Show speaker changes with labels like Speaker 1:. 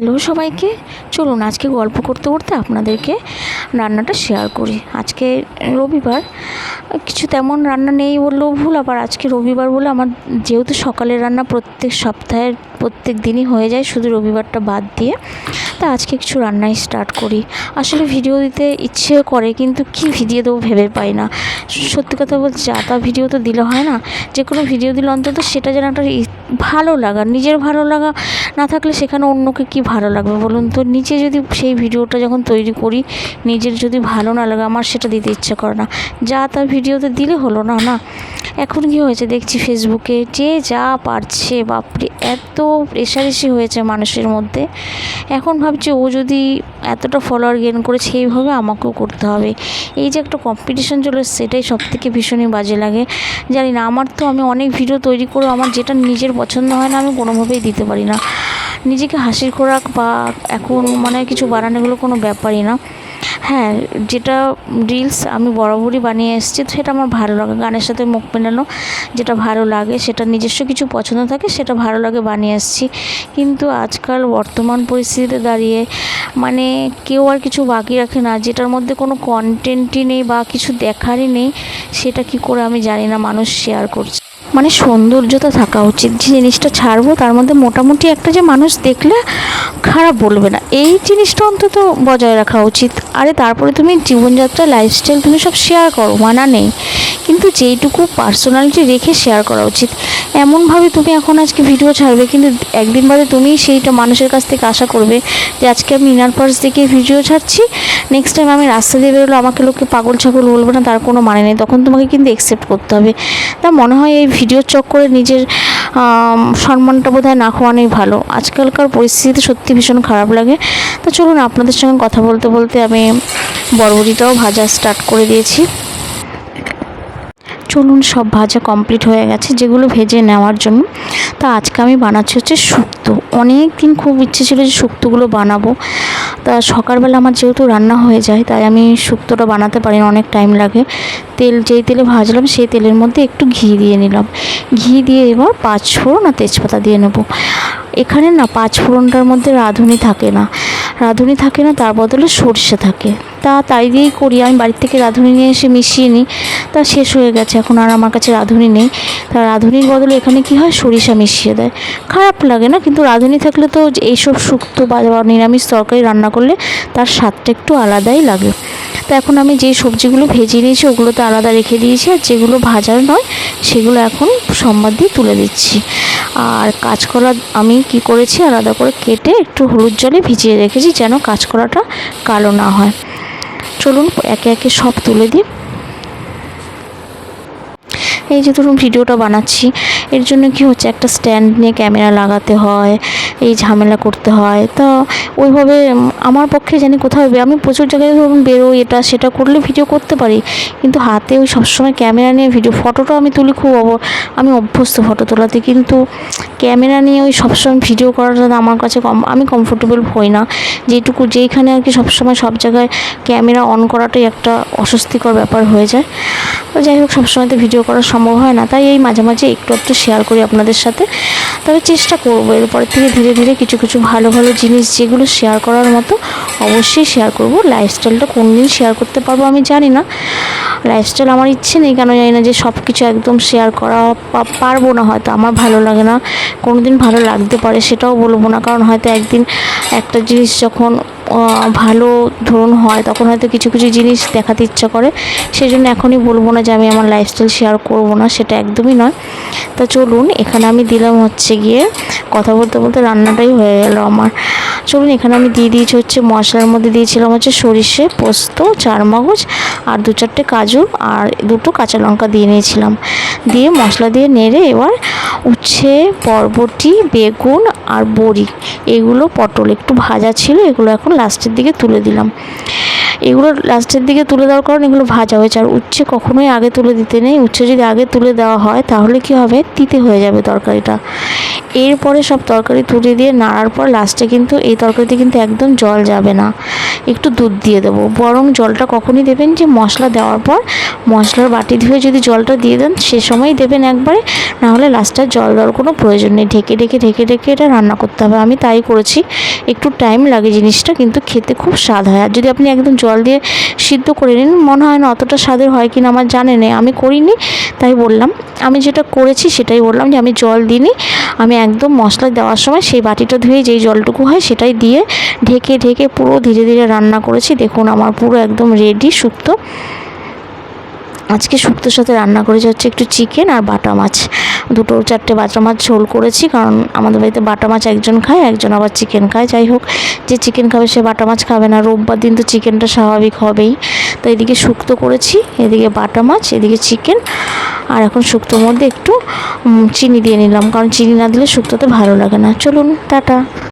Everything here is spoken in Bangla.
Speaker 1: হ্যালো সবাইকে। চলুন আজকে গল্প করতে করতে আপনাদেরকে রান্নাটা শেয়ার করি। আজকে রবিবার কিছু তেমন রান্না নেই বললেও ভুল। আবার আজকে রবিবার বলে আমার যেহেতু সকালের রান্না প্রত্যেক সপ্তাহের প্রত্যেক দিনই হয়ে যায়, শুধু রবিবারটা বাদ দিয়ে। তা আজকে কিছু রান্নাই স্টার্ট করি। আসলে ভিডিও দিতে ইচ্ছে করে, কিন্তু কি ভিডিও দেবো ভেবে পাই না। সত্যি কথা বলছি যা তা ভিডিও তো দিলে হয় না। যে কোনো ভিডিও দিলে অন্তত সেটা যেন একটা ভালো লাগা, নিজের ভালো লাগা না থাকলে সেখানে অন্যকে কি ভালো লাগবে বলুন তো? নিজে যদি সেই ভিডিওটা যখন তৈরি করি, নিজের যদি ভালো না লাগে, আমার সেটা দিতে ইচ্ছে করে না। যা তা ভিডিওতে দিলে হলো না না। এখন কি হয়েছে দেখছি ফেসবুকে যে যা পারছে, বাপরে, এত রেশারেশি হয়েছে মানুষের মধ্যে। এখন ভাবছি ও যদি এতটা ফলোয়ার গেন করেছে, এইভাবে আমাকেও করতে হবে। এই যে একটা কম্পিটিশন চলে সেটাই সব থেকে ভীষণই বাজে লাগে। জানি না, আমার তো আমি অনেক ভিডিও তৈরি করে আমার যেটা নিজের পছন্দ হয় না, আমি কোনোভাবেই দিতে পারি না। নিজেকে হাসির খোরাক বা এখন মানে কিছু বানানোগুলো কোনো ব্যাপারই না। হ্যাঁ যেটা রিলস আমি বরাবরই বানিয়ে এসেছি সেটা আমার ভালো লাগে। গানের সাথে মুখ মেলানো যেটা ভালো লাগে, সেটা নিজস্ব কিছু পছন্দ থাকে, সেটা ভালো লাগে বানিয়ে এসেছি। কিন্তু আজকাল বর্তমান পরিস্থিতিতে দাঁড়িয়ে মানে কেউ আর কিছু বাকি রাখে না, যেটার মধ্যে কোনো কন্টেন্টই নেই বা কিছু দেখারই নেই, সেটা কি করে আমি জানি না, মানুষ শেয়ার করছে। মানে সৌন্দর্যতা থাকা উচিত। যে জিনিসটা ছাড়বো, তার মধ্যে মোটামুটি একটা যে মানুষ দেখলে খারাপ বলবে না। এই জিনিসটা অন্তত বজায় রাখা উচিত। আরে তারপরে তুমি জীবনযাত্রা লাইফস্টাইল তুমি সব শেয়ার করো, মানা নেই। যেইটুকু পার্সোনালিটি রেখে শেয়ার করা উচিত। এমনভাবে তুমি এখন আজকে ভিডিও ছাড়বে, কিন্তু একদিন বাদে তুমি সেইটা মানুষের কাছ থেকে আশা করবে যে আজকে আমি ইনার পার্স দেখে ভিডিও ছাড়ছি। নেক্সট টাইম আমি রাস্তা দিয়ে বেরোলে আমাকে লোকে পাগল ছাগল বলবে না, তার কোনো মানে নেই। তখন তোমাকে কিন্তু একসেপ্ট করতে হবে। তা মনে হয় এই ভিডিওর চক্করে নিজের সম্মানটা বোধহয় না খোয়ানোই ভালো। আজকালকার পরিস্থিতি সত্যি ভীষণ খারাপ লাগে। তো চলুন আপনাদের সঙ্গে কথা বলতে বলতে আমি বরবটিটাও ভাজা স্টার্ট করে দিয়েছি। চলুন সব ভাজা কমপ্লিট হয়ে গেছে, যেগুলো ভেজে নেওয়ার জন্য। তা আজকে আমি বানাচ্ছি হচ্ছে শুক্তো। অনেক দিন খুব ইচ্ছে ছিল যে শুক্তোগুলো বানাবো। তা সকালবেলা আমার যেহেতু রান্না হয়ে যায়, তাই আমি শুক্তোটা বানাতে পারি না, অনেক টাইম লাগে। তেল, যেই তেলে ভাজলাম, সেই তেলের মধ্যে একটু ঘি দিয়ে নিলাম। ঘি দিয়ে এবার পাঁচ ফোড়ন আর তেজপাতা দিয়ে নেব। এখানে না পাঁচ ফোড়নটার মধ্যে রাঁধুনি থাকে না। রাঁধুনি থাকে না, তার বদলে সর্ষে থাকে। তা তাই দিয়েই করি। আমি বাড়ির থেকে রাঁধুনি নিয়ে এসে মিশিয়ে নিই। তা শেষ হয়ে গেছে। এখন আর আমার কাছে রাঁধুনি নেই। তা রাঁধুনির বদলে এখানে কি হয়? সরিষা মিশিয়ে দেয়। খারাপ লাগে না, কিন্তু রাঁধুনি থাকলে তো এইসব শুক্তো বা নিরামিষ তরকারি রান্না করলে তার স্বাদটা একটু আলাদাই লাগে। তো এখন আমি যে সবজিগুলো ভেজে নিয়েছি ওগুলো তো আলাদা রেখে দিয়েছি আর যেগুলো ভাজার নয়, সেগুলো এখন সম্বাদ দিয়ে তুলে দিচ্ছি। আর কাঁচকলা আমি কি করেছি, আলাদা করে কেটে একটু হলুদ জলে ভিজিয়ে রেখেছি যেন কাঁচকলাটা কালো না হয়। চলুন একে একে সব তুলে দিই। এই যে ধরুন ভিডিওটা বানাচ্ছি, এর জন্য কি হচ্ছে? একটা স্ট্যান্ড নিয়ে ক্যামেরা লাগাতে হয়, এই ঝামেলা করতে হয়। তো ওইভাবে আমার পক্ষে জানি কোথাও আমি প্রচুর জায়গায় ধরুন বেরোই এটা সেটা করলে ভিডিও করতে পারি। কিন্তু হাতে ওই সবসময় ক্যামেরা নিয়ে ভিডিও ফটোটা আমি তুলি খুব অব, আমি অভ্যস্ত ফটো তোলাতে। কিন্তু ক্যামেরা নিয়ে ওই সবসময় ভিডিও করাটা আমার কাছে কম আমি কমফোর্টেবল হই না। যেটুকু যেইখানে আর কি সবসময় সব জায়গায় ক্যামেরা অন করাটাই একটা অস্বস্তিকর ব্যাপার হয়ে যায়। তো যাই হোক সবসময় তো ভিডিও করা সম্ভব হয় না। তাই এই মাঝে মাঝে একটু একটু শেয়ার করি আপনাদের সাথে। তবে চেষ্টা করব। এরপর থেকে ধীরে ধীরে কিছু কিছু ভালো ভালো জিনিস যেগুলো শেয়ার করার মতো অবশ্যই শেয়ার করব। লাইফস্টাইলটা কোন দিন শেয়ার করতে পারব আমি জানি না। লাইফস্টাইল আমার ইচ্ছে নেই, কেন জানি না যে সব কিছু একদম শেয়ার করা পারব না হয়তো, আমার ভালো লাগে না। কোনো দিন ভালো লাগতে পারে সেটাও বলব না, কারণ হয়তো একদিন একটা জিনিস যখন ভালো ধরুন হয়, তখন হয়তো কিছু কিছু জিনিস দেখাতে ইচ্ছা করে। সেই জন্য এখনই বলব না যে আমি আমার লাইফস্টাইল শেয়ার করব না, সেটা একদমই নয়। তো চলুন, এখানে আমি দিলাম হচ্ছে গিয়ে, কথা বলতে বলতে রান্নাটাই হয়ে গেল আমার। চলুন, এখানে আমি দিয়ে দিয়েছি হচ্ছে মশলার মধ্যে দিয়েছিলাম হচ্ছে সরিষে, পোস্ত, চারমগজ আর দু চারটে কাজু আর দুটো কাঁচা লঙ্কা দিয়ে নিয়েছিলাম। দিয়ে মশলা দিয়ে নেড়ে এবার উচ্ছে, বরবটি, বেগুন আর বড়ি, এগুলো পটল, একটু ভাজা ছিল, এগুলো এখন লাস্টের দিকে তুলে দিলাম। এগুলো লাস্টের দিকে তুলে দেওয়ার কারণ এগুলো ভাজা হয়েছে আর উচ্ছে কখনোই আগে তুলে দিতে নেই। উচ্ছে যদি আগে তুলে দেওয়া হয়, তাহলে কি হবে? তিতে হয়ে যাবে তরকারিটা। এরপরে সব তরকারি তুলে দিয়ে নাড়ার পর লাস্টে কিন্তু এই তরকারিতে কিন্তু একদম জল যাবে না। একটু দুধ দিয়ে দেবো। বরং জলটা কখনই দেবেন যে মশলা দেওয়ার পর মশলার বাটি ধুয়ে যদি জলটা দিয়ে দেন, সে সময় দেবেন একবারে। না হলে লাস্টে জল দেওয়ার কোনো প্রয়োজন নেই। ঢেকে ঢেকে ঢেকে ঢেকে এটা রান্না করতে হবে। আমি তাই করেছি। একটু টাইম লাগে জিনিসটা, কিন্তু খেতে খুব স্বাদ হয়। আর যদি আপনি একদম জল দিয়ে সিদ্ধ করে নিন, মনে হয় না অতটা স্বাদের হয় কিনা, আমার জানে নেই। আমি করিনি, তাই বললাম। আমি যেটা করেছি সেটাই বললাম যে, আমি জল দিইনি। আমি একদম মশলা দেওয়ার সময় সেই বাটিটা ধুয়ে যেই জলটুকু হয় সেটাই দিয়ে ঢেকে ঢেকে পুরো ধীরে ধীরে রান্না করেছি। দেখুন, আমার পুরো একদম রেডি শুক্তো আজকে শুক্তোর সাথে রান্না করেছি হচ্ছে একটু চিকেন আর বাটা মাছ। দুটো চারটে বাটা মাছ ঝোল করেছি, কারণ আমাদের বাড়িতে বাটা মাছ একজন খায়, একজন আবার চিকেন খায়। যাই হোক, যে চিকেন খাবে সে বাটা মাছ খাবে না। রোববার দিন তো চিকেনটা স্বাভাবিক হবেই। তো এদিকে শুক্তো করেছি, এদিকে বাটা মাছ, এদিকে চিকেন আর এখন শুক্তোর মধ্যে একটু চিনি দিয়ে নিলাম, কারণ চিনি না দিলে শুক্তোতে ভালো লাগে না। চলুন, টাটা।